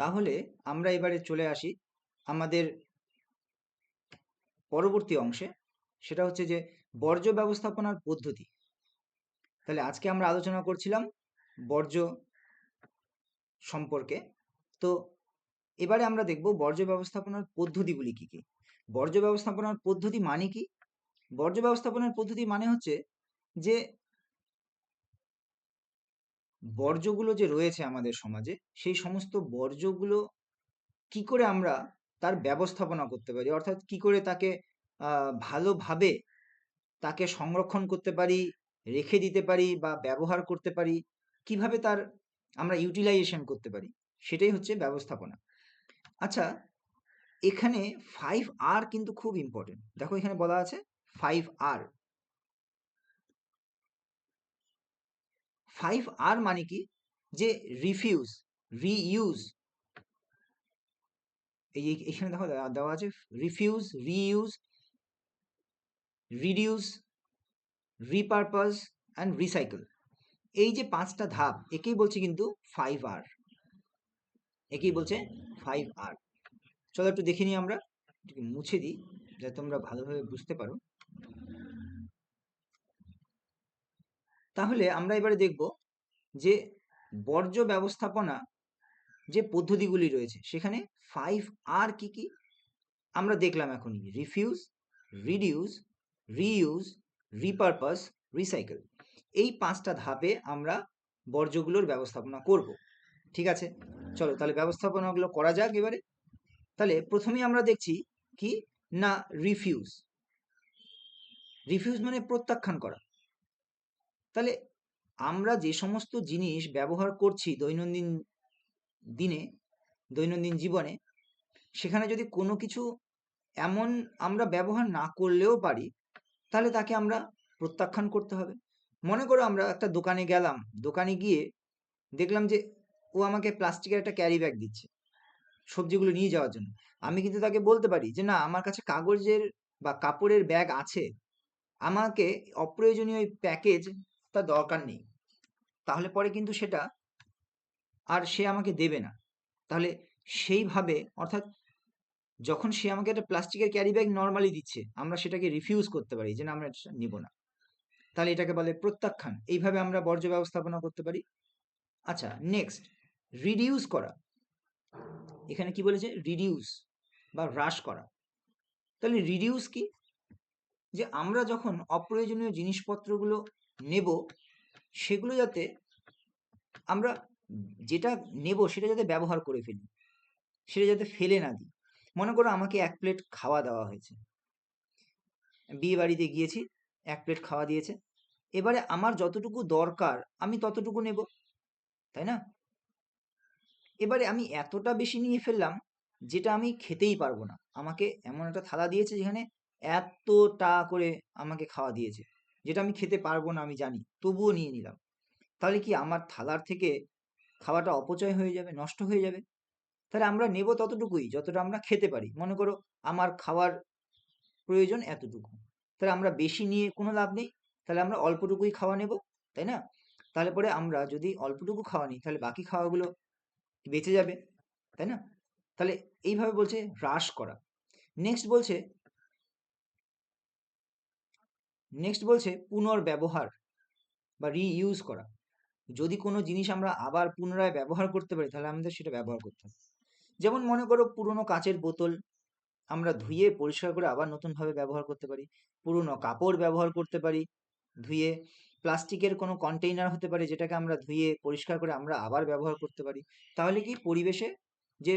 তাহলে আমরা এবারে চলে আসি আমাদের পরবর্তী অংশে। সেটা হচ্ছে যে বর্জ্য ব্যবস্থাপনার পদ্ধতি। তাহলে আজকে আমরা আলোচনা করছিলাম বর্জ্য সম্পর্কে। তো এবারে আমরা দেখব বর্জ্য ব্যবস্থাপনার পদ্ধতিগুলি কি কি? বর্জ্য ব্যবস্থাপনার পদ্ধতি মানে কি? বর্জ্য ব্যবস্থাপনার পদ্ধতি মানে হচ্ছে যে বর্জ্যগুলো যে রয়েছে আমাদের সমাজে, সেই সমস্ত বর্জ্যগুলো কি করে আমরা তার ব্যবস্থাপনা করতে পারি? অর্থাৎ কি করে তাকে ভালোভাবে তাকে সংরক্ষণ করতে পারি, রেখে দিতে পারি বা ব্যবহার করতে পারি? কীভাবে তার আমরা ইউটিলাইজেশন করতে পারি? সেটাই হচ্ছে ব্যবস্থাপনা। আচ্ছা এখানে ফাইভ আর কিন্তু খুব ইম্পর্টেন্ট দেখো এখানে বলা আছে ফাইভ আর ফাইভ আর মানে কি? যে রিফিউজ রিইউজ এই এখানে দেখো দেওয়া আছে refuse reuse reduce repurpose and recycle এই যে পাঁচটা ধাপ, একেই বলছে কিন্তু ফাইভ আর একেই বলছে ফাইভ আর চলো একটু দেখে নিই আমরা মুছে দিই, যাতে তোমরা ভালোভাবে বুঝতে পারো। তাহলে আমরা এবারে দেখব যে বর্জ্য ব্যবস্থাপনা যে পদ্ধতিগুলি রয়েছে, সেখানে ফাইভ আর কি কি? আমরা দেখলাম এখনই refuse reduce reuse repurpose recycle এই পাঁচটা ধাপে আমরা বর্জ্যগুলোর ব্যবস্থাপনা করব। ঠিক আছে? চলো তাহলে ব্যবস্থাপনাগুলো করা যাক এবারে। তাহলে প্রথমেই আমরা দেখছি কি? না রিফিউজ রিফিউজ মানে প্রত্যাখ্যান করা। তাহলে আমরা যে সমস্ত জিনিস ব্যবহার করছি দৈনন্দিন দিনে, দৈনন্দিন জীবনে, সেখানে যদি কোনো কিছু এমন আমরা ব্যবহার না করলেও পারি, তাহলে তাকে আমরা প্রত্যাখ্যান করতে হবে। মনে করো আমরা একটা দোকানে গেলাম, দোকানে গিয়ে দেখলাম যে ও আমাকে প্লাস্টিকের একটা ক্যারি ব্যাগ দিচ্ছে সবজিগুলো নিয়ে যাওয়ার জন্য। আমি কিন্তু তাকে বলতে পারি যে, না, আমার কাছে কাগজের বা কাপড়ের ব্যাগ আছে। আমাকে অপ্রয়োজনীয় প্যাকেজ তার দরকার নেই। তাহলে পরে কিন্তু সেটা আর সে আমাকে দেবে না। তাহলে সেইভাবে, অর্থাৎ যখন সে আমাকে একটা প্লাস্টিকের ক্যারি ব্যাগ নর্মালি দিচ্ছে, আমরা সেটাকে রিফিউজ করতে পারি যে না, আমরা এটা নিব না। তাহলে এটাকে বলে প্রত্যাখ্যান। এইভাবে আমরা বর্জ্য ব্যবস্থাপনা করতে পারি। আচ্ছা নেক্সট রিডিউস করা। এখানে কি বলেছে? রিডিউস বা হ্রাস করা। তাহলে রিডিউস কি? যে আমরা যখন অপ্রয়োজনীয় জিনিসপত্রগুলো নেব, সেগুলো যাতে আমরা যেটা নেব সেটা যাতে ব্যবহার করে ফেলি, সেটা যাতে ফেলে না দিই। মনে করো আমাকে এক প্লেট খাওয়া দেওয়া হয়েছে। বিয়ে বাড়িতে গিয়েছি, এক প্লেট খাওয়া দিয়েছে। এবারে আমার যতটুকু দরকার আমি ততটুকু নেব, তাই না? এবারে আমি এতটা বেশি নিয়ে ফেললাম যেটা আমি খেতেই পারব না। আমাকে এমন একটা থালা দিয়েছে যেখানে এতটা করে আমাকে খাওয়া দিয়েছে। যেটা আমি খেতে পারব না, আমি জানি, তবুও নিয়ে নিলাম। তাহলে কি আমার থালার থেকে খাওয়াটা অপচয় হয়ে যাবে, নষ্ট হয়ে যাবে? তাহলে আমরা নেব ততটুকুই, যতটা আমরা খেতে পারি। মনে করো আমার খাওয়ার প্রয়োজন এতটুকু। তাহলে আমরা বেশি নিয়ে কোনো লাভ নেই, তাহলে আমরা অল্পটুকুই খাওয়া নেব, তাই না? তাহলে পরে আমরা যদি অল্পটুকু খাওয়া নিই, তাহলে বাকি খাওয়াগুলো বেঁচে যাবে, তাই না? তাহলে এইভাবে বলছে হ্রাস করা। নেক্সট বলছে নেক্সট বলছে পুনর্ব্যবহার বা রিইউজ করা। যদি কোনো জিনিস আমরা আবার পুনরায় ব্যবহার করতে পারি, তাহলে আমাদের সেটা ব্যবহার করতে হবে। যেমন মনে করো পুরনো কাচের বোতল আমরা ধুয়ে পরিষ্কার করে আবার নতুনভাবে ব্যবহার করতে পারি। পুরনো কাপড় ব্যবহার করতে পারি ধুয়ে। প্লাস্টিকের কোনো কন্টেইনার হতে পারে যেটাকে আমরা ধুয়ে পরিষ্কার করে আমরা আবার ব্যবহার করতে পারি। তাহলে কি পরিবেশে যে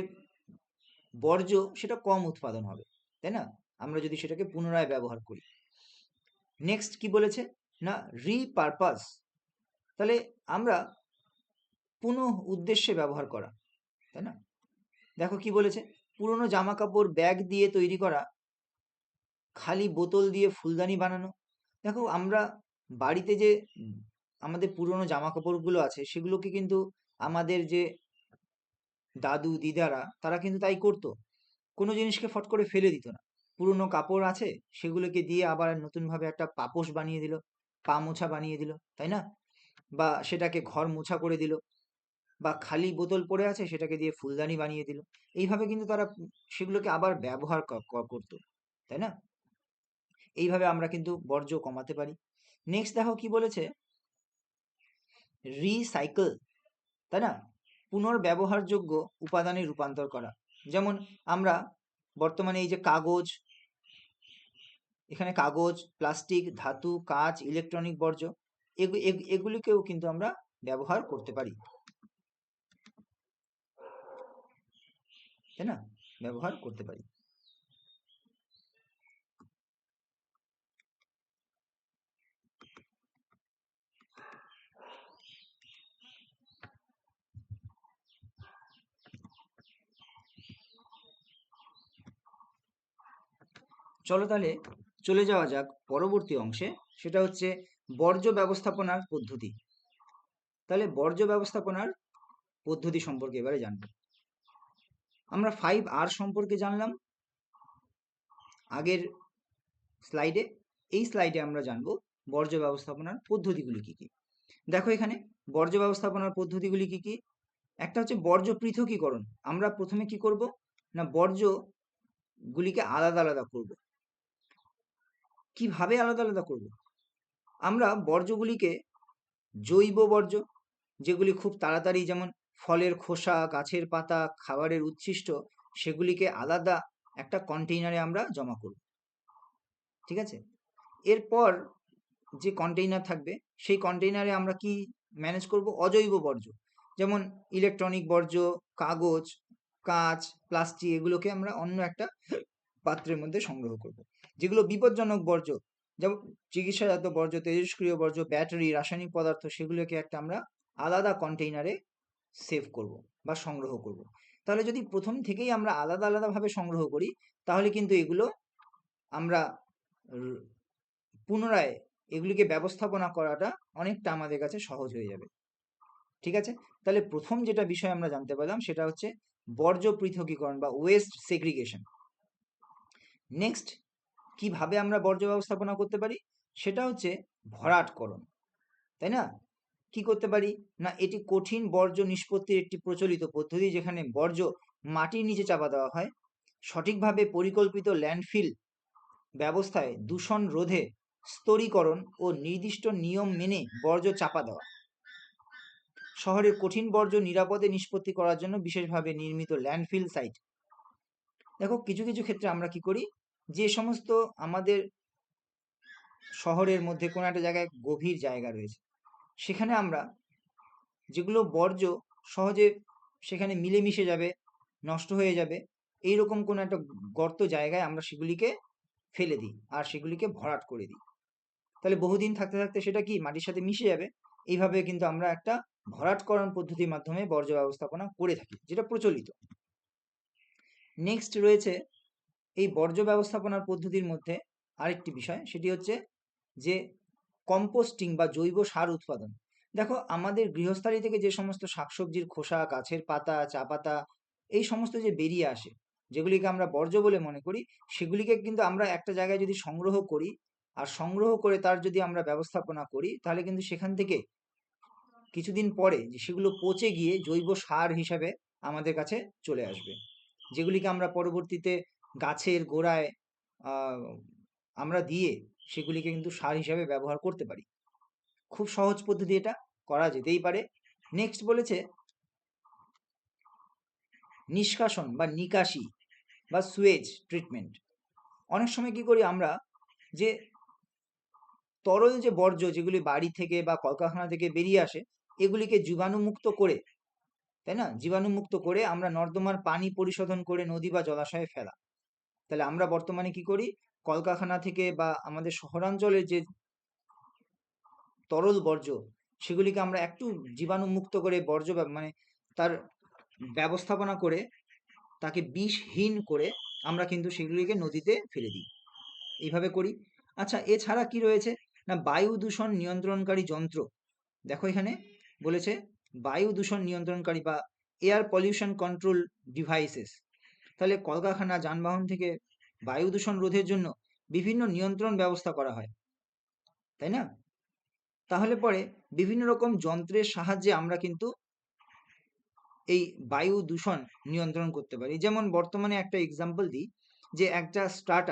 বর্জ্য সেটা কম উৎপাদন হবে, তাই না? আমরা যদি সেটাকে পুনরায় ব্যবহার করি। নেক্সট কি বলেছে? না রিপারপাস তাহলে আমরা পুনঃ উদ্দেশ্যে ব্যবহার করা, তাই না? দেখো কি বলেছে? পুরনো জামা কাপড় ব্যাগ দিয়ে তৈরি করা, খালি বোতল দিয়ে ফুলদানি বানানো। দেখো আমরা বাড়িতে যে আমাদের পুরনো জামা কাপড়গুলো আছে, সেগুলোকে কিন্তু আমাদের যে দাদু, দিদারা, তারা কিন্তু তাই করতো। কোনো জিনিসকে ফট করে ফেলে দিত না। পুরনো কাপড় আছে, সেগুলোকে দিয়ে আবার নতুনভাবে একটা পাপোশ বানিয়ে দিল, পা মোছা বানিয়ে দিল, তাই না? বা সেটাকে ঘর মোছা করে দিল, বা খালি বোতল পড়ে আছে, সেটাকে দিয়ে ফুলদানি বানিয়ে দিল। এইভাবে কিন্তু তারা সেগুলোকে আবার ব্যবহার করতো, তাই না? এইভাবে আমরা কিন্তু বর্জ্য কমাতে পারি। নেক্সট দেখো কি বলেছে? রিসাইকেল তাই না? পুনর্ব্যবহারযোগ্য উপাদানে রূপান্তর করা। যেমন আমরা বর্তমানে এই যে কাগজ এখানে কাগজ প্লাস্টিক ধাতু কাঁচ ইলেকট্রনিক বর্জ্য এগুলিকেও কিন্তু আমরা ব্যবহার করতে পারি। তাই না? ব্যবহার করতে পারি। চলো তাহলে চলে যাওয়া যাক পরবর্তী অংশে। সেটা হচ্ছে বর্জ্য ব্যবস্থাপনার পদ্ধতি। তাহলে বর্জ্য ব্যবস্থাপনার পদ্ধতি সম্পর্কে এবারে জানব। আমরা ফাইভ আর সম্পর্কে জানলাম আগের স্লাইডে এই স্লাইডে আমরা জানব বর্জ্য ব্যবস্থাপনার পদ্ধতিগুলি কি কি। দেখো এখানে বর্জ্য ব্যবস্থাপনার পদ্ধতিগুলি কি কি? একটা হচ্ছে বর্জ্য পৃথকীকরণ। আমরা প্রথমে কি করব? না বর্জ্যগুলিকে আলাদা আলাদা করব। কীভাবে আলাদা আলাদা করব? আমরা বর্জ্যগুলিকে জৈব বর্জ্য, যেগুলি খুব তাড়াতাড়ি যেমন ফলের খোসা, গাছের পাতা, খাবারের উচ্ছিষ্ট, সেগুলিকে আলাদা একটা কন্টেইনারে আমরা জমা করব। ঠিক আছে? এরপর যে কন্টেইনার থাকবে, সেই কন্টেইনারে আমরা কি ম্যানেজ করব? অজৈব বর্জ্য, যেমন ইলেকট্রনিক বর্জ্য, কাগজ, কাঁচ প্লাস্টিক এগুলোকে আমরা অন্য একটা পাত্রের মধ্যে সংগ্রহ করব। যেগুলো বিপজ্জনক বর্জ্য। যেমন চিকিৎসাজাত বর্জ্য, তেজস্ক্রিয় বর্জ্য, ব্যাটারি, রাসায়নিক পদার্থ, সেগুলোকে একটা আমরা আলাদা কন্টেইনারে সেভ করব বা সংগ্রহ করব। তাহলে যদি প্রথম থেকেই আমরা আলাদা আলাদাভাবে সংগ্রহ করি, তাহলে কিন্তু এগুলো আমরা পুনরায় এগুলিকে ব্যবস্থাপনা করাটা অনেকটা আমাদের কাছে সহজ হয়ে যাবে। ঠিক আছে? তাহলে প্রথম যেটা বিষয় আমরা জানতে পারলাম, সেটা হচ্ছে বর্জ্য পৃথকীকরণ বা ওয়েস্ট সেগ্রিগেশন নেক্সট কীভাবে আমরা বর্জ্য ব্যবস্থাপনা করতে পারি? সেটা হচ্ছে ভরাটকরণ, তাই না? কি করতে পারি? না, এটি কঠিন বর্জ্য নিষ্পত্তির একটি প্রচলিত পদ্ধতি যেখানে বর্জ্য মাটির নিচে চাপা দেওয়া হয়। সঠিকভাবে পরিকল্পিত ল্যান্ডফিল ব্যবস্থায় দূষণ রোধে স্তরীকরণ ও নির্দিষ্ট নিয়ম মেনে বর্জ্য চাপা দেওয়া। শহরের কঠিন বর্জ্য নিরাপদে নিষ্পত্তি করার জন্য বিশেষভাবে নির্মিত ল্যান্ডফিল সাইট। দেখো, কিছু কিছু ক্ষেত্রে আমরা কি করি? যে সমস্ত আমাদের শহরের মধ্যে কোনো একটা জায়গায় গভীর জায়গা রয়েছে, সেখানে আমরা যেগুলো বর্জ্য সহজে সেখানে মিলেমিশে যাবে, নষ্ট হয়ে যাবে এই রকম কোনো একটা গর্ত জায়গায় আমরা সেগুলিকে ফেলে দিই আর সেগুলিকে ভরাট করে দিই। তাহলে বহুদিন থাকতে থাকতে সেটা কি মাটির সাথে মিশে যাবে? এইভাবে কিন্তু আমরা একটা ভরাটকরণ পদ্ধতির মাধ্যমে বর্জ্য ব্যবস্থাপনা করে থাকি, যেটা প্রচলিত। নেক্সট রয়েছে এই বর্জ্য ব্যবস্থাপনার পদ্ধতির মধ্যে আরেকটি বিষয়, সেটি হচ্ছে যে কম্পোস্টিং বা জৈব সার উৎপাদন। দেখো, আমাদের গৃহস্থালী থেকে যে সমস্ত শাকসবজির খোসা, গাছের পাতা, চা পাতা, এই সমস্ত যে বেরিয়ে আসে, যেগুলিকে আমরা বর্জ্য বলে মনে করি, সেগুলিকে কিন্তু আমরা একটা জায়গায় যদি সংগ্রহ করি, আর সংগ্রহ করে তার যদি আমরা ব্যবস্থাপনা করি, তাহলে কিন্তু সেখান থেকে কিছুদিন পরে যে সেগুলো পচে গিয়ে জৈব সার হিসাবে আমাদের কাছে চলে আসবে। যেগুলিকে আমরা পরবর্তীতে গাছের গোড়ায় আমরা দিয়ে সেগুলিকে কিন্তু সার হিসাবে ব্যবহার করতে পারি। খুব সহজ পদ্ধতি এটা, করা যেতেই পারে। নেক্সট বলেছে, নিষ্কাশন বা নিকাশি বা সুয়েজ ট্রিটমেন্ট অনেক সময় কি করি আমরা যে, তরল যে বর্জ্য যেগুলি বাড়ি থেকে বা কলকারখানা থেকে বেরিয়ে আসে, এগুলিকে জীবাণুমুক্ত করে, তাই না? জীবাণুমুক্ত করে আমরা নর্দমার পানি পরিশোধন করে নদী বা জলাশয়ে ফেলা। তাহলে আমরা বর্তমানে কি করি? কলকারখানা থেকে বা আমাদের শহরাঞ্চলের যে তরল বর্জ্য, সেগুলিকে আমরা একটু জীবাণুমুক্ত করে বর্জ্য মানে তার ব্যবস্থাপনা করে তাকে বিষহীন করে আমরা কিন্তু সেগুলিকে নদীতে ফেলে দিই। এইভাবে করি। আচ্ছা এছাড়া কি রয়েছে? না, বায়ু দূষণ নিয়ন্ত্রণকারী যন্ত্র। দেখো এখানে বলেছে বায়ু দূষণ নিয়ন্ত্রণকারী বা এয়ার পলিউশন কন্ট্রোল ডিভাইসেস তাহলে কলকারখানা, যানবাহন থেকে বায়ু দূষণ রোধের জন্য বিভিন্ন নিয়ন্ত্রণ ব্যবস্থা করা হয়। তাই না? তাহলে পরে বিভিন্ন রকম যন্ত্রের সাহায্যে আমরা কিন্তু এই বায়ু দূষণ নিয়ন্ত্রণ করতে পারি। যেমন বর্তমানে একটা এক্সাম্পল দিই যে একটা স্টার্ট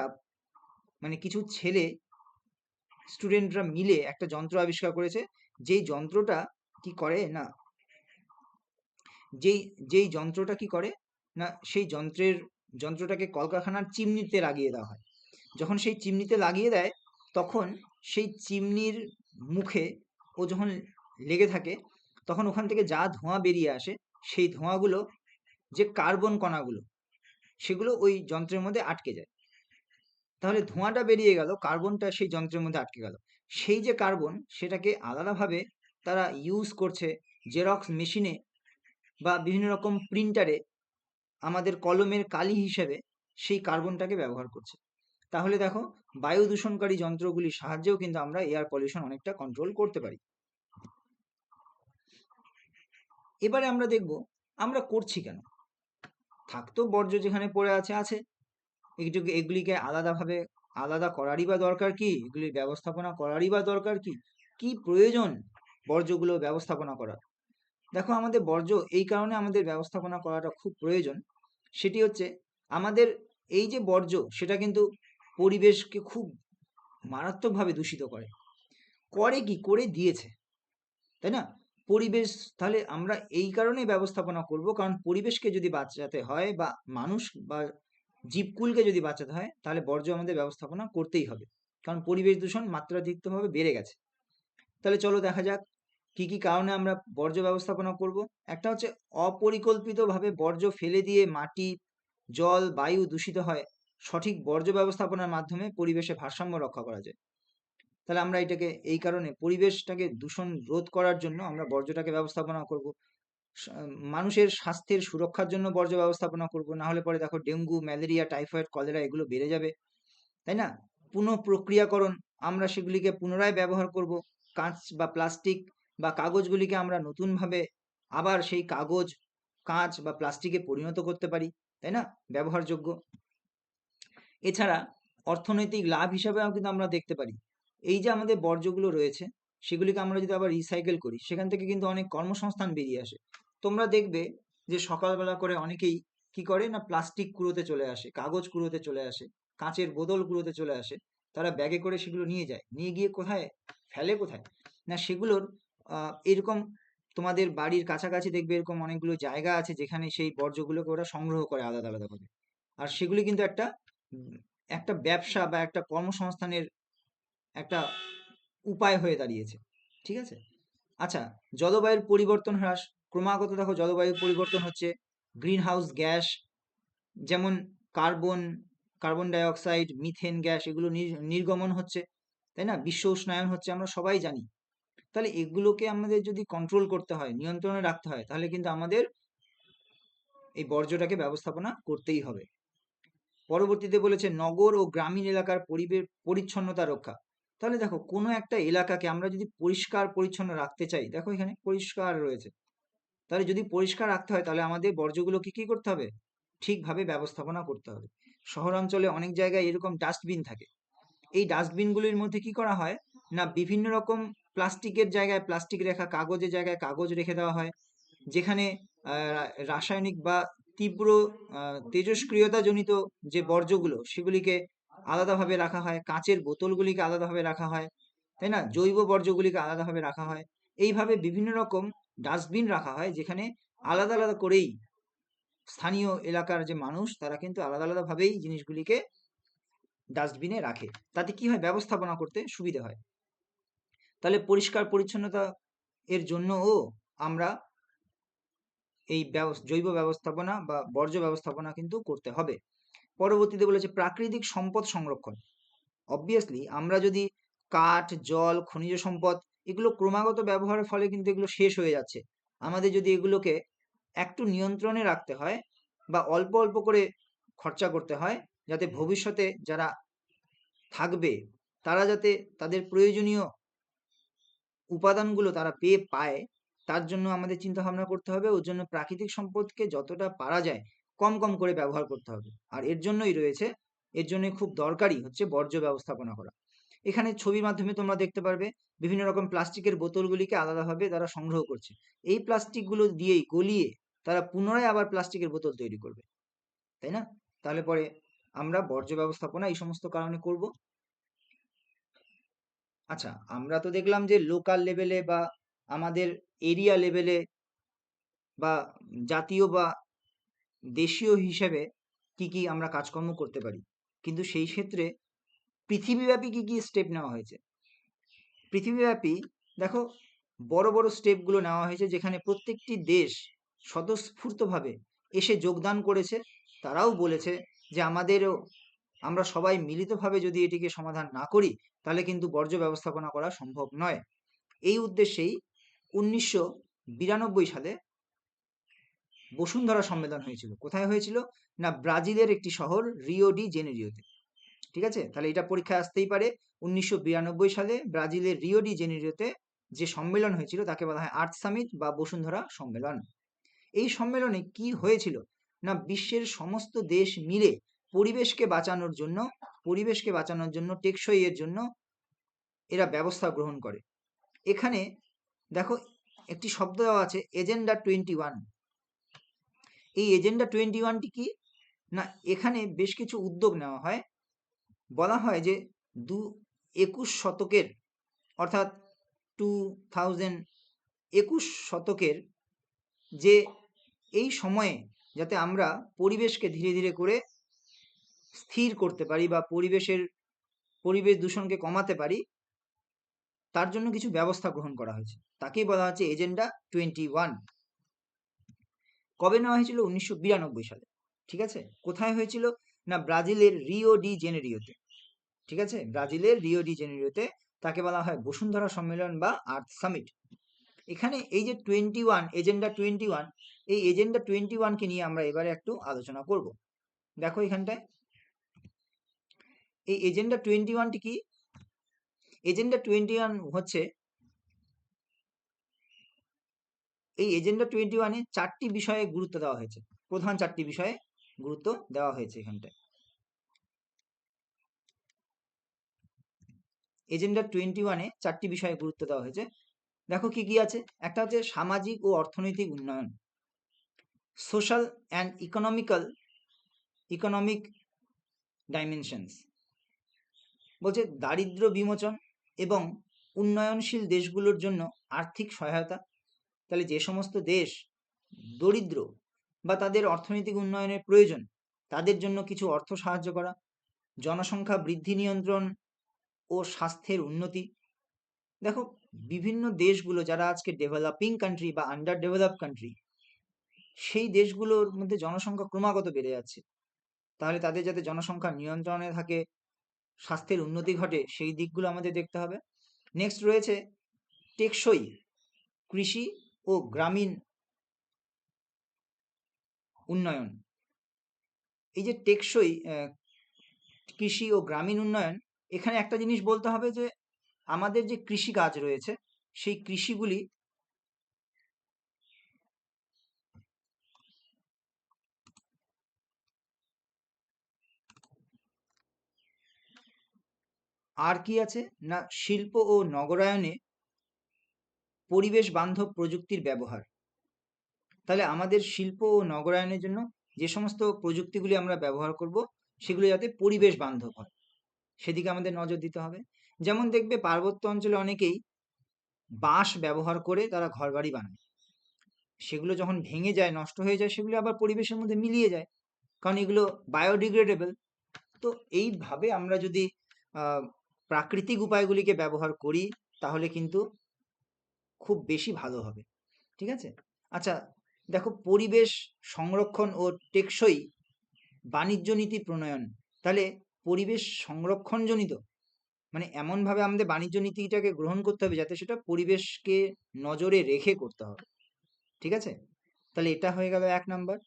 মানে কিছু ছেলে স্টুডেন্টরা মিলে একটা যন্ত্র আবিষ্কার করেছে। যেই যন্ত্রটা কি করে না? যেই যেই যন্ত্রটা কি করে? না, সেই যন্ত্রের, যন্ত্রটাকে কলকারখানার চিমনিতে লাগিয়ে দেওয়া হয়। যখন সেই চিমনিতে লাগিয়ে দেয়, তখন সেই চিমনির মুখে ও যখন লেগে থাকে, তখন ওখান থেকে যা ধোঁয়া বেরিয়ে আসে, সেই ধোঁয়াগুলো, যে কার্বন কণাগুলো, সেগুলো ওই যন্ত্রের মধ্যে আটকে যায়। তাহলে ধোঁয়াটা বেরিয়ে গেল, কার্বনটা সেই যন্ত্রের মধ্যে আটকে গেল। সেই যে কার্বন, সেটাকে আলাদাভাবে তারা ইউজ করছে জেরক্স মেশিনে বা বিভিন্ন রকম প্রিন্টারে আমাদের কলমের কালি হিসেবে সেই কার্বনটাকে ব্যবহার করছে। তাহলে দেখো, বায়ু দূষণকারী যন্ত্রগুলির সাহায্যেও কিন্তু আমরা এয়ার পলিউশন অনেকটা কন্ট্রোল করতে পারি। এবারে আমরা দেখব, আমরা করছি কেন? থাকতো বর্জ্য যেখানে পড়ে আছে আছে। এগুলিকে আলাদাভাবে, আলাদা করারই বা দরকার কি? এগুলির ব্যবস্থাপনা করারই বা দরকার কি? কি প্রয়োজন বর্জ্যগুলো ব্যবস্থাপনা করার? দেখো, আমাদের বর্জ্য এই কারণে আমাদের ব্যবস্থাপনা করাটা খুব প্রয়োজন। সেটি হচ্ছে, আমাদের এই যে বর্জ্য, সেটা কিন্তু পরিবেশকে খুব মারাত্মকভাবে দূষিত করে। করে কি? করে দিয়েছে। তাই না? পরিবেশ, তাহলে আমরা এই কারণে ব্যবস্থাপনা করব, কারণ পরিবেশকে যদি বাঁচাতে হয় বা মানুষ বা জীবকুলকে যদি বাঁচাতে হয়, তাহলে বর্জ্য আমাদের ব্যবস্থাপনা করতেই হবে। কারণ পরিবেশ দূষণ মাত্রাতিরিক্তভাবে বেড়ে গেছে। তাহলে চলো দেখা যাক কি কি কারণে আমরা বর্জ্য ব্যবস্থাপনা করব? একটা হচ্ছে অপরিকল্পিতভাবে বর্জ্য ফেলে দিয়ে মাটি, জল, বায়ু দূষিত হয়, সঠিক বর্জ্য ব্যবস্থাপনার মাধ্যমে পরিবেশে ভারসাম্য রক্ষা করা যায়। তাহলে আমরা এটাকে, এই কারণে পরিবেশটাকে দূষণ রোধ করার জন্য আমরা বর্জ্যটাকে ব্যবস্থাপনা করব। মানুষের স্বাস্থ্যের সুরক্ষার জন্য বর্জ্য ব্যবস্থাপনা করব। না হলে পরে দেখো ডেঙ্গু, ম্যালেরিয়া, টাইফয়েড, কলেরা এগুলো বেড়ে যাবে। তাই না? পুনঃ প্রক্রিয়াকরণ আমরা সেগুলিকে পুনরায় ব্যবহার করব। কাঁচ বা প্লাস্টিক বা কাগজগুলিকে আমরা নতুনভাবে আবার সেই কাগজ, কাঁচ বা প্লাস্টিকে পরিণত করতে পারি, তাই না? ব্যবহারযোগ্য। এছাড়া অর্থনৈতিক লাভ হিসাবেও কিন্তু আমরা দেখতে পারি। এই যে আমাদের বর্জ্যগুলো রয়েছে, সেগুলিকে আমরা যদি আবার রিসাইকেল করি, সেখান থেকে কিন্তু অনেক কর্মসংস্থান বেরিয়ে আসে। তোমরা দেখবে যে সকালবেলা করে অনেকেই কি করে না, প্লাস্টিক কুড়োতে চলে আসে, কাগজ কুড়োতে চলে আসে, কাঁচের বোতল কুড়োতে চলে আসে, তারা ব্যাগে করে সেগুলো নিয়ে যায়। নিয়ে গিয়ে কোথায়? ফেলে কোথায়? না সেগুলোর এরকম তোমাদের বাড়ির কাছাকাছি দেখবে এরকম অনেকগুলো জায়গা আছে যেখানে সেই বর্জ্যগুলোকে ওরা সংগ্রহ করে আলাদা আলাদা করে। আর সেগুলি কিন্তু একটা একটা ব্যবসা বা একটা কর্মসংস্থানের একটা উপায় হয়ে দাঁড়িয়েছে, ঠিক আছে? আচ্ছা জলবায়ুর পরিবর্তন হ্রাস, ক্রমাগত দেখো জলবায়ু পরিবর্তন হচ্ছে গ্রিন হাউস গ্যাস, যেমন carbon carbon dioxide, methane gas এগুলো নির্গমন হচ্ছে, তাই না? বিশ্ব উষ্ণায়ন হচ্ছে, আমরা সবাই জানি। তাহলে এগুলোকে আমাদের যদি কন্ট্রোল করতে হয়, নিয়ন্ত্রণে রাখতে হয়, তাহলে কিন্তু আমাদের এই বর্জ্যটাকে ব্যবস্থাপনা করতেই হবে। পরবর্তীতে বলেছে নগর ও গ্রামীণ এলাকার পরিবেশ পরিচ্ছন্নতা রক্ষা। তাহলে দেখো, কোনো একটা এলাকাকে আমরা যদি পরিষ্কার, পরিচ্ছন্ন রাখতে চাই, দেখো এখানে পরিষ্কার রয়েছে। তাহলে যদি পরিষ্কার রাখতে হয়, তাহলে আমাদের বর্জ্যগুলোকে কি করতে হবে? ঠিকভাবে ব্যবস্থাপনা করতে হবে। শহরাঞ্চলে অনেক জায়গায় এরকম ডাস্টবিন থাকে। এই ডাস্টবিনগুলির মধ্যে কি করা হয়? না, বিভিন্ন রকম প্লাস্টিকের জায়গায় প্লাস্টিক রেখা, কাগজের জায়গায় কাগজ রেখে দেওয়া হয়। যেখানে রাসায়নিক বা তীব্র তেজস্ক্রিয়তাজনিত যে বর্জ্যগুলো, সেগুলিকে আলাদাভাবে রাখা হয়। কাঁচের বোতলগুলিকে আলাদাভাবে রাখা হয়, তাই না? জৈব বর্জ্যগুলিকে আলাদাভাবে রাখা হয়। এইভাবে বিভিন্ন রকম ডাস্টবিন রাখা হয়, যেখানে আলাদা আলাদা করেই স্থানীয় এলাকার যে মানুষ, তারা কিন্তু আলাদা আলাদাভাবেই জিনিসগুলিকে ডাস্টবিনে রাখে। তাতে কি হয়? ব্যবস্থাপনা করতে সুবিধা হয়। তাহলে পরিষ্কার পরিচ্ছন্নতা এর জন্যও আমরা এই জৈব ব্যবস্থাপনা বা বর্জ্য ব্যবস্থাপনা কিন্তু করতে হবে। পরবর্তীতে বলেছে প্রাকৃতিক সম্পদ সংরক্ষণ। অবভিয়াসলি আমরা যদি কাঠ, জল, খনিজ সম্পদ এগুলো ক্রমাগত ব্যবহারের ফলে কিন্তু এগুলো শেষ হয়ে যাচ্ছে। আমাদের যদি এগুলোকে একটু নিয়ন্ত্রণে রাখতে হয় বা অল্প অল্প করে খরচা করতে হয় যাতে ভবিষ্যতে যারা থাকবে তারা যাতে তাদের প্রয়োজনীয় উপাদানগুলো তারা পেয়ে পায়, তার জন্য আমাদের চিন্তা ভাবনা করতে হবে। ওর জন্য প্রাকৃতিক সম্পদকে যতটা পারা যায়, কম কম করে ব্যবহার করতে হবে। আর এর জন্যই রয়েছে, এর জন্য খুব দরকারি হচ্ছে বর্জ্য ব্যবস্থাপনা করা। এখানে ছবির মাধ্যমে তোমরা দেখতে পারবে, বিভিন্ন রকম প্লাস্টিকের বোতলগুলিকে আলাদাভাবে তারা সংগ্রহ করছে। এই প্লাস্টিকগুলো দিয়েই গলিয়ে তারা পুনরায় আবার প্লাস্টিকের বোতল তৈরি করবে। তাই না? তাহলে পরে আমরা বর্জ্য ব্যবস্থাপনা এই সমস্ত কারণে করব। আচ্ছা আমরা তো দেখলাম যে লোকাল লেভেলে বা আমাদের এরিয়া লেভেলে বা জাতীয় বা দেশীয় হিসেবে কি কি আমরা কাজকর্ম করতে পারি। কিন্তু সেই ক্ষেত্রে পৃথিবীব্যাপী কি কি স্টেপ নেওয়া হয়েছে? পৃথিবীব্যাপী দেখো, বড় বড় স্টেপগুলো নেওয়া হয়েছে যেখানে প্রত্যেকটি দেশ স্বতঃস্ফূর্তভাবে এসে যোগদান করেছে। তারাও বলেছে যে আমাদেরও আমরা সবাই মিলিতভাবে যদি এটিকে সমাধান না করি, তাহলে কিন্তু বর্জ্য ব্যবস্থাপনা করা সম্ভব নয়। এই উদ্দেশ্যেই উনিশশো বিরানব্বই সালে বসুন্ধরা সম্মেলন হয়েছিল। কোথায় হয়েছিল? না, ব্রাজিলের একটি শহর, রিও ডি জেনেরিওতে। ঠিক আছে? তাহলে এটা পরীক্ষায় আসতেই পারে। উনিশশো বিরানব্বই সালে ব্রাজিলের রিও ডি জেনেরিওতে যে সম্মেলন হয়েছিল, তাকে বলা হয় আর্থ সামিট বা বসুন্ধরা সম্মেলন। এই সম্মেলনে কি হয়েছিল? না, বিশ্বের সমস্ত দেশ মিলে পরিবেশকে বাঁচানোর জন্য, পরিবেশকে বাঁচানোর জন্য, টেকসই এর জন্য এরা ব্যবস্থা গ্রহণ করে। এখানে দেখো একটি শব্দ দেওয়া আছে, এজেন্ডা টোয়েন্টি ওয়ান। এই এজেন্ডা টোয়েন্টি ওয়ানটি কি? না, এখানে বেশ কিছু উদ্যোগ নেওয়া হয়। বলা হয় যে দু একুশ শতকের, অর্থাৎ টু থাউজেন্ড একুশ শতকের যে এই সময়ে যাতে আমরা পরিবেশকে ধীরে ধীরে করে স্থির করতে পারি বা পরিবেশের, পরিবেশ দূষণকে কমাতে পারি, তার জন্য কিছু ব্যবস্থা গ্রহণ করা হয়েছে। তাকেই বলা হচ্ছে এজেন্ডা টোয়েন্টি ওয়ান। কবে নেওয়া হয়েছিল? উনিশশো বিরানব্বই সালে। ঠিক আছে? কোথায় হয়েছিল? না, ব্রাজিলের রিও ডি জেনেরিওতে। ঠিক আছে? ব্রাজিলের রিও ডি জেনেরিওতে তাকে বলা হয় বসুন্ধরা সম্মেলন বা আর্থ সামিট। এখানে এই যে twenty one, agenda twenty one, এই এজেন্ডা টোয়েন্টি ওয়ানকে নিয়ে আমরা এবারে একটু আলোচনা করব। দেখো এখানটায়। এই এজেন্ডা টোয়েন্টি ওয়ানটি কি? এজেন্ডা টোয়েন্টি ওয়ান হচ্ছে এই এজেন্ডা টোয়েন্টি ওয়ানে চারটি বিষয়ে গুরুত্ব দেওয়া হয়েছে। প্রধান চারটি বিষয়ে গুরুত্ব দেওয়া হয়েছে এখানটায়। এজেন্ডা টোয়েন্টি ওয়ানে চারটি বিষয়ে গুরুত্ব দেওয়া হয়েছে। দেখো কি কি আছে? একটা হচ্ছে সামাজিক ও অর্থনৈতিক উন্নয়ন। Social and economical economic dimensions বলছে দারিদ্র বিমোচন এবং উন্নয়নশীল দেশগুলোর জন্য আর্থিক সহায়তা। তাহলে যে সমস্ত দেশ দরিদ্র বা তাদের অর্থনৈতিক উন্নয়নের প্রয়োজন, তাদের জন্য কিছু অর্থ সাহায্য করা, জনসংখ্যা বৃদ্ধি নিয়ন্ত্রণ ও স্বাস্থ্যের উন্নতি। দেখো, বিভিন্ন দেশগুলো যারা আজকে ডেভেলপিং কান্ট্রি বা আন্ডার ডেভেলপ কান্ট্রি সেই দেশগুলোর মধ্যে জনসংখ্যা ক্রমাগত বেড়ে যাচ্ছে। তাহলে তাদের যাতে জনসংখ্যা নিয়ন্ত্রণে থাকে স্বাস্থ্যের উন্নতি ঘটে, সেই দিকগুলো আমাদের দেখতে হবে। নেক্সট রয়েছে টেকসই কৃষি ও গ্রামীণ উন্নয়ন। এই যে টেকসই কৃষি ও গ্রামীণ উন্নয়ন, এখানে একটা জিনিস বলতে হবে যে, আমাদের যে কৃষি কাজ রয়েছে, সেই কৃষিগুলি আর কি আছে? না, শিল্প ও নগরায়নে পরিবেশ বান্ধব প্রযুক্তির ব্যবহার। তাহলে আমাদের শিল্প ও নগরায়নের জন্য যে সমস্ত প্রযুক্তিগুলি আমরা ব্যবহার করব, সেগুলো যাতে পরিবেশ বান্ধব হয়। সেদিকে আমাদের নজর দিতে হবে। যেমন দেখবে, পার্বত্য অঞ্চলে অনেকেই বাঁশ ব্যবহার করে তারা ঘরবাড়ি বানায়। সেগুলো যখন ভেঙে যায়, নষ্ট হয়ে যায়, সেগুলো আবার পরিবেশের মধ্যে মিলিয়ে যায়। কারণ এগুলো বায়োডিগ্রেডেবল তো এইভাবে আমরা যদি প্রাকৃতিক উপায়গুলিকে ব্যবহার করি, তাহলে কিন্তু খুব বেশি ভালো হবে। ঠিক আছে? আচ্ছা দেখো পরিবেশ সংরক্ষণ ও টেকসই বাণিজ্য নীতি প্রণয়ন, তাহলে পরিবেশ সংরক্ষণজনিত? মানে এমনভাবে আমাদের বাণিজ্য নীতিটাকে গ্রহণ করতে হবে যাতে সেটা পরিবেশকে নজরে রেখে করতে হবে। ঠিক আছে? তাহলে এটা হয়ে গেল এক নাম্বার।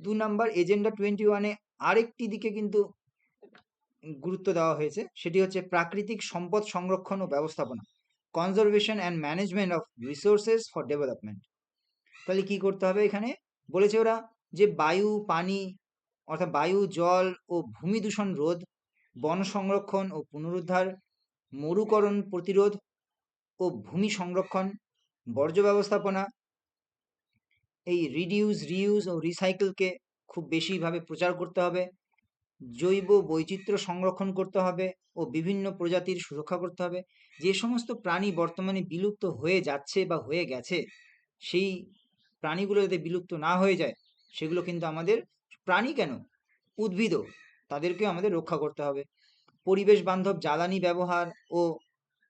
দু নাম্বার, এজেন্ডা টোয়েন্টি ওয়ানে আরেকটি দিকে কিন্তু গুরুত্ব দেওয়া হয়েছে, সেটি হচ্ছে প্রাকৃতিক সম্পদ সংরক্ষণ ও ব্যবস্থাপনা conservation and management of resources for development তাহলে কি করতে হবে এখানে? বলেছে ওরা যে বায়ু, পানি, অর্থাৎ বায়ু, জল ও ভূমি দূষণ রোধ, বন সংরক্ষণ ও পুনরুদ্ধার, মরুকরণ প্রতিরোধ ও ভূমি সংরক্ষণ, বর্জ্য ব্যবস্থাপনা, এই রিডিউস রিউজ ও রিসাইকেলকে খুব বেশিভাবে প্রচার করতে হবে। জৈব বৈচিত্র্য সংরক্ষণ করতে হবে ও বিভিন্ন প্রজাতির সুরক্ষা করতে হবে। যে সমস্ত প্রাণী বর্তমানে বিলুপ্ত হয়ে যাচ্ছে বা হয়ে গেছে, সেই প্রাণীগুলো যাতে বিলুপ্ত না হয়ে যায়, সেগুলো কিন্তু আমাদের প্রাণী কেন? উদ্ভিদও তাদেরকে আমাদের রক্ষা করতে হবে। পরিবেশ বান্ধব জ্বালানি ব্যবহার ও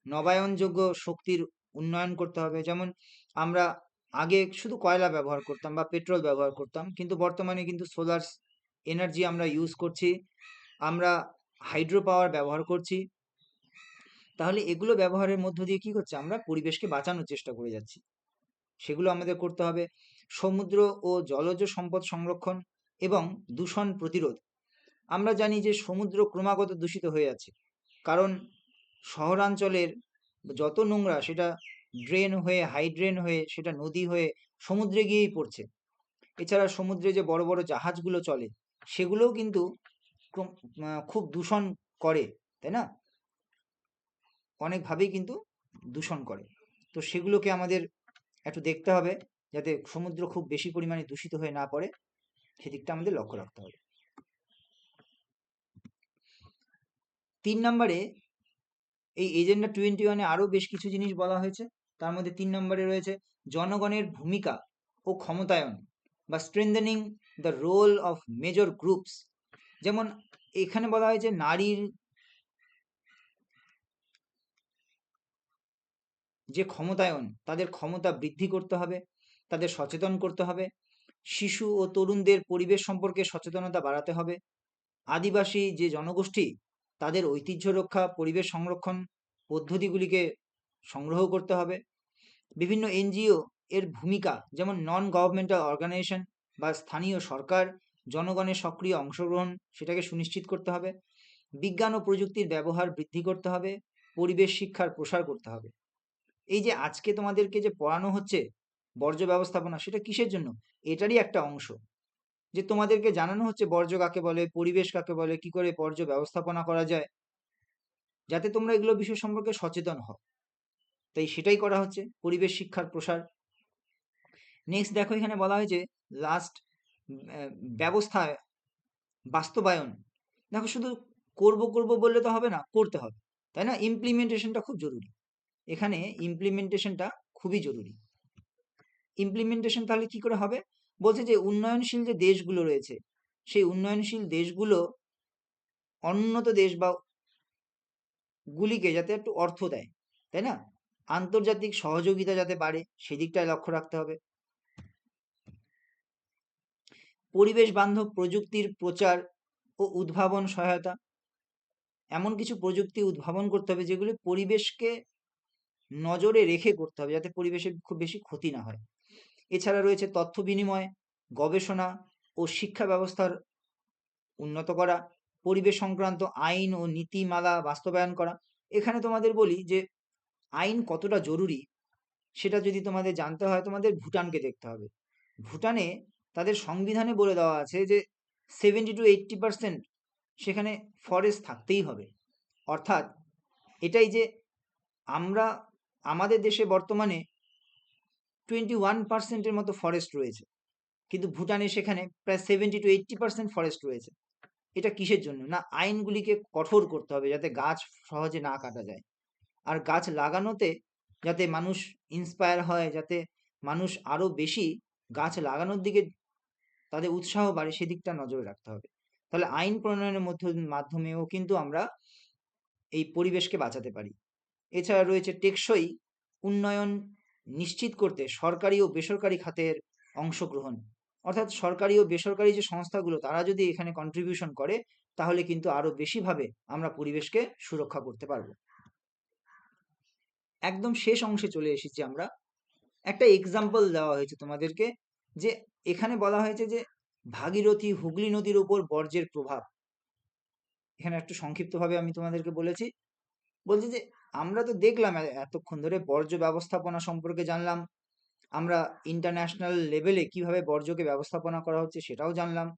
নবায়নযোগ্য শক্তির উন্নয়ন করতে হবে। যেমন আমরা আগে শুধু কয়লা ব্যবহার করতাম বা পেট্রোল ব্যবহার করতাম, কিন্তু বর্তমানে কিন্তু সোলার এনার্জি আমরা ইউজ করছি, আমরা হাইড্রো পাওয়ার ব্যবহার করছি, তাহলে এগুলো ব্যবহারের মধ্য দিয়ে কি করছে? আমরা পরিবেশকে বাঁচানোর চেষ্টা করে যাচ্ছি। সেগুলো আমাদের করতে হবে। সমুদ্র ও জলজ সম্পদ সংরক্ষণ এবং দূষণ প্রতিরোধ। আমরা জানি যে সমুদ্র ক্রমাগত দূষিত হয়ে যাচ্ছে। কারণ শহরাঞ্চলের যত নোংরা সেটা ড্রেন হয়ে হাইড্রেন হয়ে, সেটা নদী হয়ে সমুদ্রে গিয়েই পড়ছে। এছাড়া সমুদ্রে যে বড় বড় জাহাজগুলো চলে সেগুলোও কিন্তু খুব দূষণ করে, তাই না? অনেকভাবেই কিন্তু দূষণ করে। তো সেগুলোকে আমাদের একটু দেখতে হবে যাতে সমুদ্র খুব বেশি পরিমাণে দূষিত হয়ে না পড়ে। সেদিকটা আমাদের লক্ষ্য রাখতে হবে। তিন নম্বরে এই এজেন্ডা টোয়েন্টি ওয়ানে আরও বেশ কিছু জিনিস বলা হয়েছে। তার মধ্যে তিন নম্বরে রয়েছে জনগণের ভূমিকা ও ক্ষমতায়ন বা strengthening the role of major groups যেমন এখানে বলা হয়েছে নারীর যে ক্ষমতায়ন, তাদের ক্ষমতা বৃদ্ধি করতে হবে, তাদের সচেতন করতে হবে, শিশু ও তরুণদের পরিবেশ সম্পর্কে সচেতনতা বাড়াতে হবে, আদিবাসী যে জনগোষ্ঠী, তাদের ঐতিহ্য রক্ষা, পরিবেশ সংরক্ষণ পদ্ধতিগুলিকে সংগ্রহ করতে হবে। বিভিন্ন এনজিও এর ভূমিকা, যেমন নন গভর্নমেন্টাল অর্গানাইজেশন বা স্থানীয় সরকার জনগণের সক্রিয় অংশগ্রহণ সেটাকে সুনিশ্চিত করতে হবে। বিজ্ঞান ও প্রযুক্তির ব্যবহার বৃদ্ধি করতে হবে, পরিবেশ শিক্ষার প্রসার করতে হবে। এই যে আজকে তোমাদেরকে যে পড়ানো হচ্ছে বর্জ্য ব্যবস্থাপনা, সেটা কিসের জন্য? এটারই একটা অংশ। যে তোমাদেরকে জানানো হচ্ছে বর্জ্য কাকে বলে, পরিবেশ কাকে বলে, কি করে বর্জ্য ব্যবস্থাপনা করা যায়, যাতে তোমরা এগুলো বিষয় সম্পর্কে সচেতন হও। তাই সেটাই করা হচ্ছে, পরিবেশ শিক্ষার প্রসার। নেক্সট দেখো এখানে বলা হয়েছে লাস্ট ব্যবস্থা, বাস্তবায়ন। দেখো শুধু করব করব বললে তো হবে না, করতে হবে। তাই না? ইমপ্লিমেন্টেশনটা খুব জরুরি। এখানে ইমপ্লিমেন্টেশনটা খুবই জরুরি। ইমপ্লিমেন্টেশন তাহলে কি করে হবে? বলছে যে উন্নয়নশীল যে দেশগুলো রয়েছে, সেই উন্নয়নশীল দেশগুলো অনুন্নত দেশ বা গুলিকে যাতে একটু অর্থ দেয়। তাই না? আন্তর্জাতিক সহযোগিতা যাতে বাড়ে, সেদিকটায় লক্ষ্য রাখতে হবে। পরিবেশ বান্ধব প্রযুক্তির প্রচার ও উদ্ভাবন সহায়তা। এমন কিছু প্রযুক্তি উদ্ভাবন করতে হবে যেগুলি পরিবেশকে নজরে রেখে করতে হবে, যাতে পরিবেশের খুব বেশি ক্ষতি না হয়। এছাড়া রয়েছে তথ্য বিনিময়, গবেষণা ও শিক্ষা ব্যবস্থার উন্নত করা, পরিবেশ সংক্রান্ত আইন ও নীতিমালা বাস্তবায়ন করা। এখানে তোমাদের বলি যে আইন কতটা জরুরি, সেটা যদি তোমাদের জানতে হয় তোমাদের ভুটানকে দেখতে হবে। ভুটানে তাদের সংবিধানে বলে দেওয়া আছে যে সেভেন্টি টু এইট্টি পার্সেন্ট সেখানে ফরেস্ট থাকতেই হবে। অর্থাৎ এটাই যে আমরা আমাদের দেশে বর্তমানে টোয়েন্টি ওয়ান পার্সেন্টের মতো ফরেস্ট রয়েছে। কিন্তু ভুটানে সেখানে প্রায় seventy two eighty percent forest রয়েছে। এটা কিসের জন্য? না, আইনগুলিকে কঠোর করতে হবে যাতে গাছ সহজে না কাটা যায়। আর গাছ লাগানোতে যাতে মানুষ ইন্সপায়ার হয়, যাতে মানুষ আরও বেশি গাছ লাগানোর দিকে তাদের উৎসাহ বাড়ে, সেদিকটা নজরে রাখতে হবে। তাহলে আইন প্রণয়নের মধ্য, মাধ্যমেও কিন্তু আমরা এই পরিবেশকে বাঁচাতে পারি। এছাড়া রয়েছে টেকসই উন্নয়ন নিশ্চিত করতে সরকারি ও বেসরকারি খাতের অংশগ্রহণ। অর্থাৎ সরকারি ও বেসরকারি যে সংস্থাগুলো, তারা যদি এখানে কন্ট্রিবিউশন করে, তাহলে কিন্তু আরও বেশিভাবে আমরা পরিবেশকে সুরক্ষা করতে পারব। একদম শেষ অংশে চলে এসেছি আমরা। একটা এক্সাম্পল দেওয়া হয়েছে তোমাদেরকে যে এখানে বলা হয়েছে যে ভাগীরথী হুগলি নদীর উপর বর্জ্যের প্রভাব। এখানে একটু সংক্ষিপ্তভাবে আমি তোমাদেরকে বলেছি। বলছি যে আমরা তো দেখলাম এতক্ষণ ধরে বর্জ্য ব্যবস্থাপনা সম্পর্কে জানলাম। আমরা ইন্টারন্যাশনাল লেভেলে কীভাবে বর্জ্যকে ব্যবস্থাপনা করা হচ্ছে সেটাও জানলাম।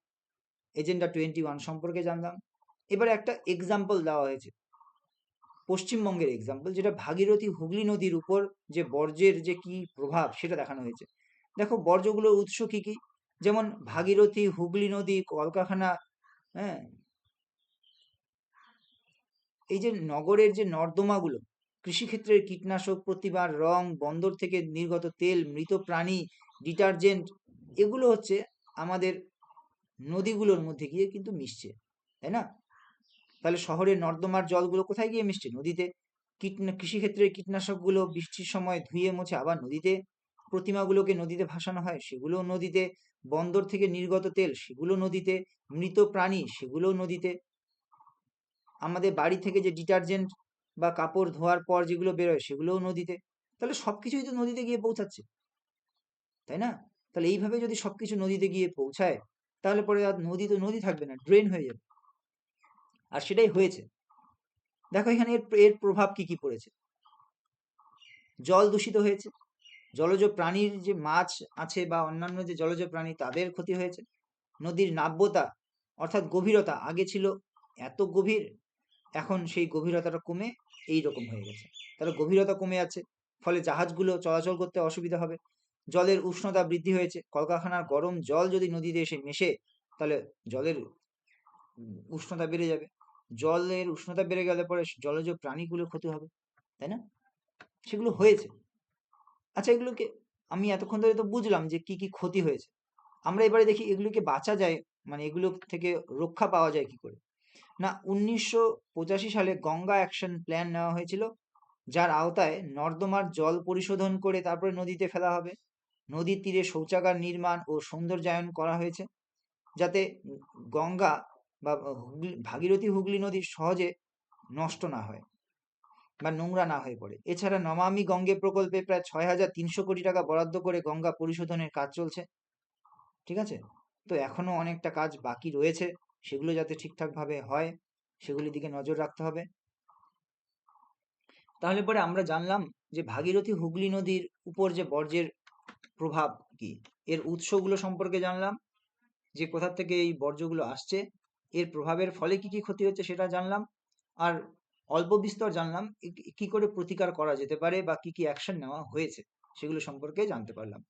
এজেন্ডা টোয়েন্টি ওয়ান সম্পর্কে জানলাম। এবারে একটা এক্সাম্পল দেওয়া হয়েছে। পশ্চিমবঙ্গের এক্সাম্পল যেটা ভাগীরথী হুগলি নদীর উপর যে বর্জ্যের যে কি প্রভাব সেটা দেখানো হয়েছে। দেখো বর্জ্যগুলোর উৎস কি কি? যেমন ভাগীরথী, হুগলি নদী, কলকারখানা হ্যাঁ? এই যে নগরের যে নর্দমাগুলো, কৃষিক্ষেত্রের কীটনাশক প্রতিবার রং, বন্দর থেকে নির্গত তেল, মৃত প্রাণী, ডিটারজেন্ট, এগুলো হচ্ছে আমাদের নদীগুলোর মধ্যে গিয়ে কিন্তু মিশছে, তাই না? তাহলে শহরের নর্দমার জলগুলো কোথায় গিয়ে মিশছে? নদীতে। কীটনা কৃষিক্ষেত্রের কীটনাশকগুলো বৃষ্টির সময় ধুয়ে মুছে আবার নদীতে। প্রতিমাগুলোকে নদীতে ভাসানো হয়, সেগুলো নদীতে, বন্দর থেকে নির্গত তেল, সেগুলো নদীতে, মৃত প্রাণী, সেগুলো নদীতে। আমাদের বাড়ি থেকে যে ডিটারজেন্ট বা কাপড় ধোয়ার পর যেগুলো বেরোয়, সেগুলোও নদীতে। তাহলে সবকিছুই তো নদীতে গিয়ে পৌঁছাচ্ছে। তাই না? তাহলে এইভাবে যদি সবকিছু নদীতে গিয়ে পৌঁছায়, তাহলে পরে আর নদী তো নদী থাকবে না ড্রেন হয়ে যাবে। আর সেটাই হয়েছে। দেখো এখানে এর এর প্রভাব কি কি পড়েছে? জল দূষিত হয়েছে। জলজ প্রাণীর যে মাছ আছে বা অন্যান্য যে জলজ প্রাণী, তাদের ক্ষতি হয়েছে। নদীর নাব্যতা অর্থাৎ গভীরতা আগে ছিল এত গভীর, এখন সেই গভীরতাটা কমে এই রকম হয়ে গেছে। তাহলে গভীরতা কমে যাচ্ছে, ফলে জাহাজগুলো চলাচল করতে অসুবিধা হবে। জলের উষ্ণতা বৃদ্ধি হয়েছে, কলকারখানার গরম জল যদি নদীতে এসে মেশে, তাহলে জলের উষ্ণতা বেড়ে যাবে। জলের উষ্ণতা বেড়ে গেলে পরে জলজ প্রাণীগুলো ক্ষতি হবে, তাই না? সেগুলো হয়েছে। আচ্ছা এগুলোকে আমি এতক্ষণ ধরে তো বুঝলাম যে কি কি ক্ষতি হয়েছে। আমরা এবারে দেখি এগুলোকে বাঁচা যায় মানে এগুলো থেকে রক্ষা পাওয়া যায় কি করে? না, উনিশশো পঁচাশি সালে গঙ্গা অ্যাকশন প্ল্যান নেওয়া হয়েছিল, যার আওতায় নর্দমার জল পরিশোধন করে তারপরে নদীতে ফেলা হবে। নদীর তীরে শৌচাগার নির্মাণ ও সৌন্দর্যায়ন করা হয়েছে, যাতে গঙ্গা বা হুগলি, ভাগীরথী হুগলি নদী সহজে নষ্ট না হয়। বা নোংরা না হয়ে পড়ে। এছাড়া নমামি গঙ্গে প্রকল্পে প্রায় ছয় হাজার তিনশো কোটি টাকা বরাদ্দ করে গঙ্গা পরিশোধনের কাজ চলছে। ঠিক আছে? তো এখনও অনেকটা কাজ বাকি রয়েছে। সেগুলো যাতে ঠিকঠাকভাবে হয়, সেগুলির দিকে নজর রাখতে হবে। তাহলে পরে আমরা জানলাম যে ভাগীরথী হুগলি নদীর উপর যে বর্জ্যের প্রভাব কি? এর উৎসগুলো সম্পর্কে জানলাম, যে কোথা থেকে এই বর্জ্যগুলো আসছে, এর প্রভাবের ফলে কি কি ক্ষতি হচ্ছে সেটা জানলাম। আর অল্প বিস্তর জানলাম কি করে প্রতিকার করা যেতে পারে বা কি কি অ্যাকশন নেওয়া হয়েছে, সেগুলো সম্পর্কে জানতে পারলাম।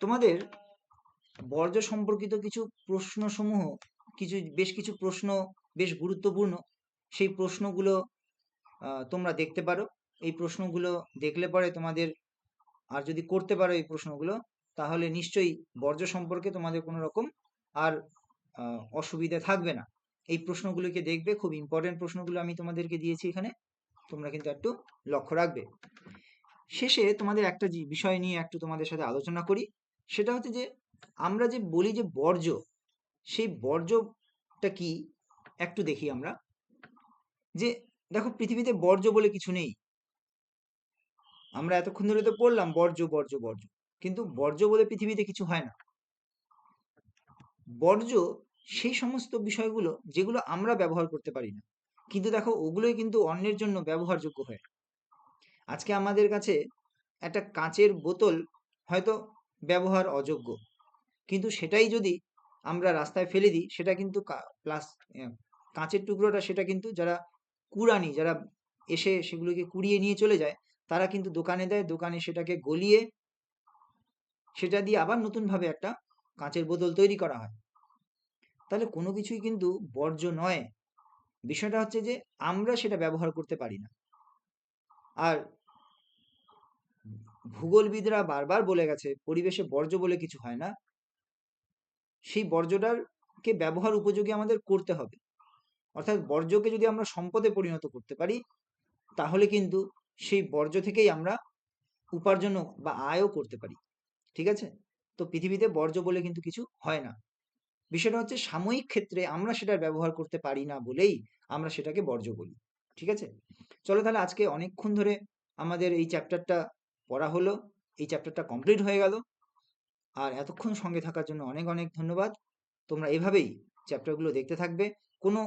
তোমাদের বর্জ্য সম্পর্কিত কিছু প্রশ্নসমূহ, কিছু, বেশ কিছু প্রশ্ন, বেশ গুরুত্বপূর্ণ, সেই প্রশ্নগুলো তোমরা দেখতে পারো। এই প্রশ্নগুলো দেখলে পরে তোমাদের, আর যদি করতে পারো এই প্রশ্নগুলো, তাহলে নিশ্চয়ই বর্জ্য সম্পর্কে তোমাদের কোনো রকম আর অসুবিধা থাকবে না। এই প্রশ্নগুলোকে দেখবে, খুব ইম্পর্টেন্ট প্রশ্নগুলো আমি তোমাদেরকে দিয়েছি এখানে। তোমরা কিন্তু একটু লক্ষ্য রাখবে। শেষে তোমাদের একটা বিষয় নিয়ে একটু তোমাদের সাথে আলোচনা করি। সেটা হচ্ছে যে, আমরা যে বলি যে বর্জ্য, সেই বর্জ্যটা কি? একটু দেখি আমরা। যে, দেখো পৃথিবীতে বর্জ্য বলে কিছু নেই। আমরা এতক্ষণ ধরে তো পড়লাম, বর্জ্য বর্জ্য বর্জ্য। কিন্তু বর্জ্য বলে পৃথিবীতে কিছু হয় না। বর্জ্য সেই সমস্ত বিষয়গুলো যেগুলো আমরা ব্যবহার করতে পারি না। কিন্তু দেখো, ওগুলোই কিন্তু অন্যের জন্য ব্যবহারযোগ্য হয়। আজকে আমাদের কাছে একটা কাঁচের বোতল হয়তো ব্যবহার অযোগ্য। কিন্তু সেটাই যদি আমরা রাস্তায় ফেলে দিই, সেটা কিন্তু প্লাস কাঁচের টুকরোটা সেটা কিন্তু যারা কুড়ানি, যারা এসে সেগুলোকে কুড়িয়ে নিয়ে চলে যায়, তারা কিন্তু দোকানে দেয়, দোকানে সেটাকে গলিয়ে সেটা দিয়ে আবার নতুনভাবে একটা কাঁচের বোতল তৈরি করা হয়। তাহলে কোনো কিছুই কিন্তু বর্জ্য নয়। বিষয়টা হচ্ছে যে আমরা সেটা ব্যবহার করতে পারি না। আর ভূগোলবিদরা বারবার বলে গেছে, পরিবেশে বর্জ্য বলে কিছু হয় না। সেই বর্জ্যটাকে ব্যবহার উপযোগী আমাদের করতে হবে। অর্থাৎ বর্জ্যকে যদি আমরা সম্পদে পরিণত করতে পারি, তাহলে কিন্তু সেই বর্জ্য থেকেই আমরা উপার্জন বা আয়ও করতে পারি। ঠিক আছে? তো পৃথিবীতে বর্জ্য বলে কিন্তু কিছু হয় না। বিষয়টা হচ্ছে সাময়িক ক্ষেত্রে আমরা সেটার ব্যবহার করতে পারি না বলেই আমরা সেটাকে বর্জ্য বলি, ঠিক আছে? চলো তাহলে আজকে অনেকক্ষণ ধরে আমাদের এই চ্যাপ্টারটা পড়া হলো, এই চ্যাপ্টারটা কমপ্লিট হয়ে গেল। আর এতক্ষণ সঙ্গে থাকার জন্য অনেক অনেক ধন্যবাদ। তোমরা এভাবেই চ্যাপ্টারগুলো দেখতে থাকবে। কোনো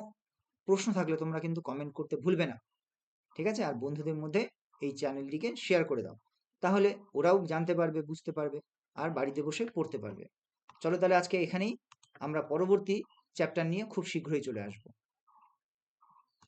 প্রশ্ন থাকলে তোমরা কিন্তু কমেন্ট করতে ভুলবে না, ঠিক আছে? আর বন্ধুদের মধ্যে এই চ্যানেলটিকে শেয়ার করে দাও। তাহলে ওরাও জানতে পারবে, বুঝতে পারবে, আর বাড়িতে বসে পড়তে পারবে। চলো তাহলে আজকে এখানেই আমরা পরবর্তী চ্যাপ্টার নিয়ে খুব শীঘ্রই চলে আসব।